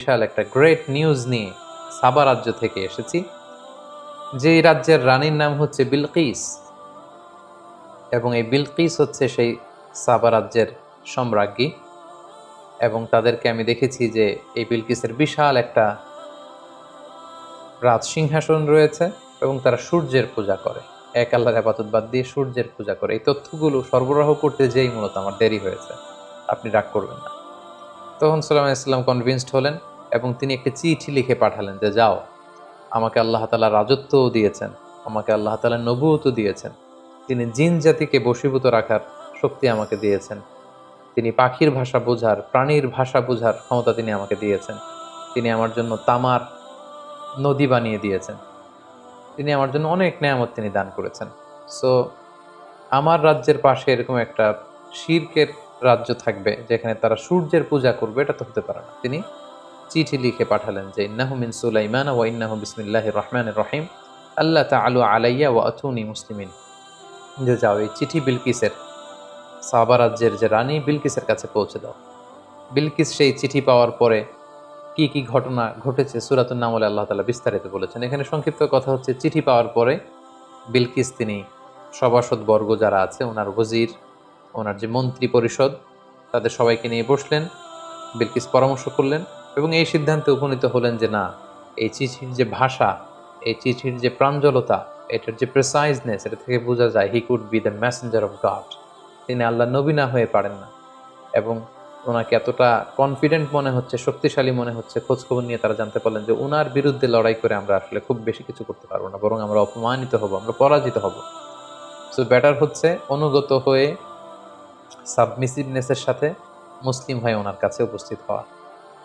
বিশাল একটা great news নিয়ে সাবা রাজ্য থেকে এসেছি যে রাজ্যের রানীর নাম হচ্ছে বিলকিস এবং এই বিলকিস হচ্ছে সেই সাবা রাজ্যের সম্রাজ্ঞী এবং তাদেরকে আমি দেখেছি যে এই বিলকিসের বিশাল একটা রাজ সিংহাসন রয়েছে এবং তারা সূর্যের পূজা করে। এক আল্লাহর আপাতত বাদ দিয়ে সূর্যের পূজা করে। এই তথ্যগুলো সরবরাহ করতে যেই মূলত আমার দেরি হয়েছে, আপনি রাগ করবেন না। তখন সালাম ইসলাম কনভিন্সড হলেন এবং তিনি একটি চিঠি লিখে পাঠালেন যে, যাও, আমাকে আল্লাহ তালা রাজত্বও দিয়েছেন, আমাকে আল্লাহ তালা নবুয়তও দিয়েছেন। তিনি জিন জাতিকে বশীভূত রাখার শক্তি আমাকে দিয়েছেন। তিনি পাখির ভাষা বোঝার, প্রাণীর ভাষা বোঝার ক্ষমতা তিনি আমাকে দিয়েছেন। তিনি আমার জন্য তামার নদী বানিয়ে দিয়েছেন। তিনি আমার জন্য অনেক নেয়ামত তিনি দান করেছেন। সো আমার রাজ্যের পাশে এরকম একটা শির্কের রাজ্য থাকবে, যেখানে তারা সূর্যের পূজা করবে, এটা তো হতে পারে না। তিনি চিঠি লিখে পাঠালেন যে, ইন্নাহু মিন সুলাইমান ওয়া ইন্নাহু বিসমিল্লাহির রহমানির রহিম। আল্লাহ তাআলু আলাইয়া ওয়া আতুনি মুসলিমিন। যে যাও, এই চিঠি বিলকিসের সাবা রাজ্যের যে রানী, বিলকিসের কাছে পৌঁছে দাও। বিলকিস সেই চিঠি পাওয়ার পরে কি কি ঘটনা ঘটেছে সুরাতুন নামলে আল্লাহ তালা বিস্তারিত বলেছেন। এখানে সংক্ষিপ্ত কথা হচ্ছে, চিঠি পাওয়ার পরে বিলকিস তিনি সভাসদ বর্গ যারা আছে, ওনার ওজির ওনার যে মন্ত্রী পরিষদ, তাদের সবাইকে নিয়ে বসলেন। বিলকিস পরামর্শ করলেন। এবং এই সিদ্ধান্তে উপনীত হলেন যে না, এই চিঠির যে ভাষা, এই চিঠির যে প্রাঞ্জলতা, এটার যে প্রেসাইজনেস এটা থেকে বোঝা যায় he could be the messenger of God তিনি আল্লাহ নবী না হয়ে পারেন না। এবং ওনাকে এতটা কনফিডেন্ট মনে হচ্ছে, শক্তিশালী মনে হচ্ছে, খোঁজখবর নিয়ে তারা জানতে পারলেন যে ওনার বিরুদ্ধে লড়াই করে আমরা আসলে খুব বেশি কিছু করতে পারব না, বরং আমরা অপমানিত হব, আমরা পরাজিত হব। সো ব্যাটার হচ্ছে অনুগত হয়ে সাবমিসিভনেসের সাথে মুসলিম হয়ে ওনার কাছে উপস্থিত হওয়া।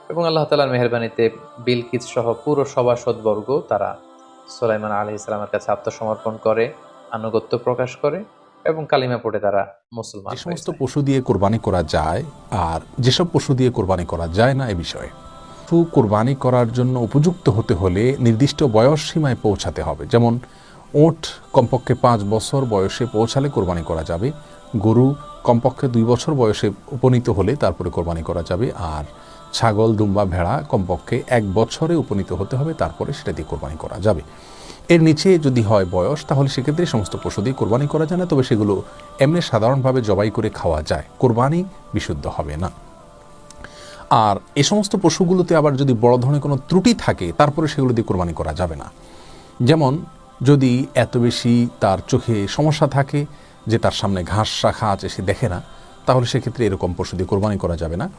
এবং আল্লাহ তালার মেহরবানিতে বিলকিত সহ পুরো সভাসদবর্গ তারা সোলাইমান আলি ইসলামের কাছে আত্মসমর্পণ করে আনুগত্য প্রকাশ করে এবং কালিমা পড়ে তারা মুসলমান যে সমস্ত পশু দিয়ে কোরবানি করা যায় আর যেসব পশু দিয়ে কোরবানি করা যায় না এ বিষয়ে পশু কোরবানি করার জন্য উপযুক্ত হতে হলে নির্দিষ্ট বয়স সীমায় পৌঁছাতে হবে। যেমন ওট কমপক্ষে পাঁচ বছর বয়সে পৌঁছালে কোরবানি করা যাবে গরু কমপক্ষে দুই বছর বয়সে উপনীত হলে তারপরে কোরবানি করা যাবে আর ছাগল, দুম্বা, ভেড়া কমপক্ষে এক বছরে উপনীত হতে হবে, তারপরে সেটা দিয়ে কোরবানি করা যাবে। এর নিচে যদি হয় বয়স, তাহলে সেক্ষেত্রে সমস্ত পশু দিয়ে কোরবানি করা যায় না, তবে সেগুলো এমনি সাধারণভাবে জবাই করে খাওয়া যায়। কোরবানি বিশুদ্ধ হবে না। আর এ সমস্ত পশুগুলোতে আবার যদি বড় ধরনের কোনো ত্রুটি থাকে, তারপরে সেগুলো দিয়ে কোরবানি করা যাবে না। যেমন, যদি এত বেশি তার চোখে সমস্যা থাকে, যে তার সামনে ঘাস শাখা আছে সে দেখে না, তাহলে সেক্ষেত্রে এরকম পশু দিয়ে কোরবানি করা যাবে না।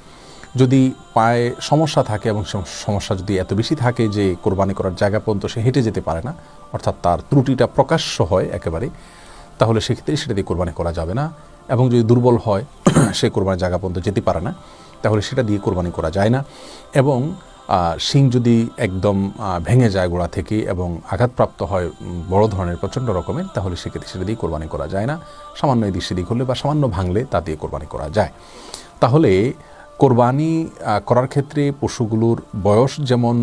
যদি পায়ে সমস্যা থাকে এবং সমস্যা যদি এত বেশি থাকে যে কোরবানি করার জায়গা পর্যন্ত সে হেঁটে যেতে পারে না, অর্থাৎ তার ত্রুটিটা প্রকাশ্য হয় একেবারে তাহলে সেক্ষেত্রে সেটা দিয়ে কোরবানি করা যাবে না। এবং যদি দুর্বল হয়, সে কোরবানির জায়গা পর্যন্ত যেতে পারে না, তাহলে সেটা দিয়ে কোরবানি করা যায় না। এবং শিং যদি একদম ভেঙে যায় গোড়া থেকে এবং আঘাতপ্রাপ্ত হয় বড় ধরনের প্রচণ্ড রকমের, তাহলে সেক্ষেত্রে সেটা দিয়ে কোরবানি করা যায় না। সামান্য এদিক সেদিক হলে বা সামান্য ভাঙলে তা দিয়ে কোরবানি করা যায়। তাহলে কোরবানি করার ক্ষেত্রে পশুগুলোর বয়স যেমন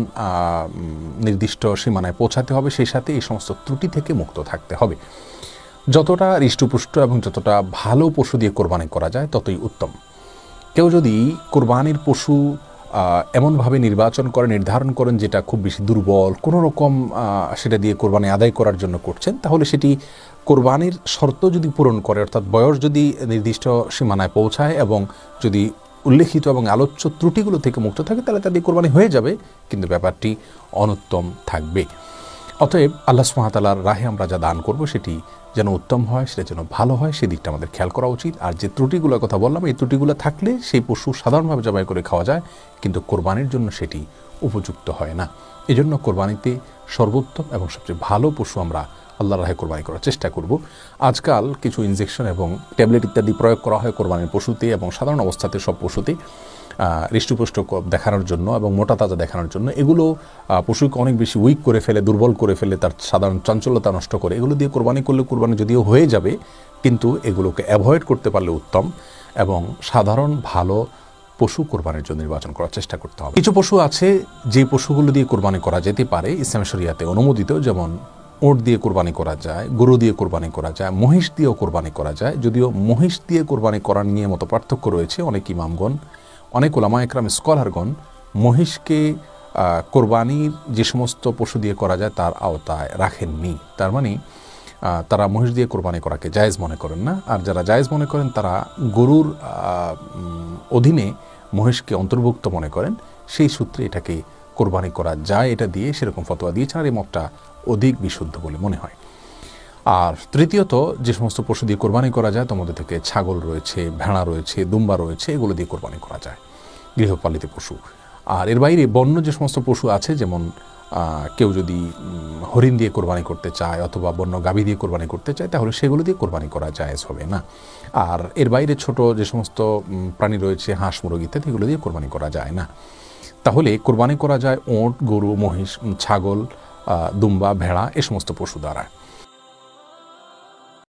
নির্দিষ্ট সীমানায় পৌঁছাতে হবে, সেই সাথে এই সমস্ত ত্রুটি থেকে মুক্ত থাকতে হবে। যতটা হৃষ্টপুষ্ট এবং যতটা ভালো পশু দিয়ে কোরবানি করা যায়, ততই উত্তম। কেউ যদি কোরবানির পশু এমনভাবে নির্বাচন করে, নির্ধারণ করেন যেটা খুব বেশি দুর্বল কোনো রকম সেটা দিয়ে কোরবানি আদায় করার জন্য করছেন, তাহলে সেটি কোরবানির শর্ত যদি পূরণ করে, অর্থাৎ বয়স যদি নির্দিষ্ট সীমানায় পৌঁছায় এবং যদি উল্লেখিত এবং আলোচ্য ত্রুটিগুলো থেকে মুক্ত থাকে, তাহলে তাদের কোরবানি হয়ে যাবে, কিন্তু ব্যাপারটি অনুত্তম থাকবে। অতএব আল্লাহ সুমাতালার রাহে আমরা যা দান করব সেটি যেন উত্তম হয়, সেটা যেন ভালো হয় সেদিকটা আমাদের খেয়াল করা উচিত। আর যে ত্রুটিগুলোর কথা বললাম, এই ত্রুটিগুলো থাকলে সেই পশু সাধারণভাবে জবাই করে খাওয়া যায়, কিন্তু কোরবানির জন্য সেটি উপযুক্ত হয় না। এজন্য কোরবানিতে সর্বোত্তম এবং সবচেয়ে ভালো পশু আমরা আল্লাহ রাহে কোরবানি করার চেষ্টা করব। আজকাল কিছু ইনজেকশন এবং ট্যাবলেট ইত্যাদি প্রয়োগ করা হয় কোরবানির পশুতে এবং সাধারণ অবস্থাতে সব পশুতে হৃষ্টপুষ্ট দেখানোর জন্য এবং মোটা তাজা দেখানোর জন্য। এগুলো পশুকে অনেক বেশি উইক করে ফেলে, দুর্বল করে ফেলে, তার সাধারণ চাঞ্চল্যতা নষ্ট করে। এগুলো দিয়ে কোরবানি করলে কোরবানি যদিও হয়ে যাবে, কিন্তু এগুলোকে অ্যাভয়েড করতে পারলে উত্তম এবং সাধারণ ভালো পশু কোরবানির জন্য নির্বাচন করার চেষ্টা করতে হবে। কিছু পশু আছে, যে পশুগুলো দিয়ে কোরবানি করা যেতে পারে ইসলাম শরিয়াতে অনুমোদিত, যেমন ওট দিয়ে কোরবানি করা যায়, গরু দিয়ে কোরবানি করা যায়, মহিষ দিয়েও কোরবানি করা যায়। যদিও মহিষ দিয়ে কোরবানি করার নিয়ে মতো পার্থক্য রয়েছে অনেক ইমামগণ, অনেক ওলামা একরাম, স্কলারগণ মহিষকে কোরবানির যে সমস্ত পশু দিয়ে করা যায় তার আওতায় রাখেননি। তার মানে তারা মহিষ দিয়ে কোরবানি করাকে জায়েজ মনে করেন না। আর যারা জায়েজ মনে করেন, তারা গরুর অধীনে মহিষকে অন্তর্ভুক্ত মনে করেন। সেই সূত্রে এটাকে কোরবানি করা যায়। এটা দিয়ে সেরকম ফতোয়া দিয়েছেন। আর এই মতটা অধিক বিশুদ্ধ বলে মনে হয়। আর তৃতীয়ত, যে সমস্ত পশু দিয়ে কোরবানি করা যায় মধ্যে থেকে ছাগল রয়েছে, ভেড়া রয়েছে, দুম্বা রয়েছে, এগুলো দিয়ে কোরবানি করা যায়, গৃহপালিত পশু। আর এর বাইরে বন্য যে সমস্ত পশু আছে, যেমন কেউ যদি হরিণ দিয়ে কোরবানি করতে চায় অথবা বন্য গাভী দিয়ে কোরবানি করতে চায়, তাহলে সেগুলো দিয়ে কোরবানি করা জায়েজ হবে না। আর এর বাইরে ছোট যে সমস্ত প্রাণী রয়েছে, হাঁস, মুরগ ইত্যাদি, এগুলো দিয়ে কোরবানি করা যায় না। তাহলে কোরবানি করা যায় ওঁট, গরু, মহিষ ছাগল দুম্বা ভেড়া এ সমস্ত পশু দ্বারা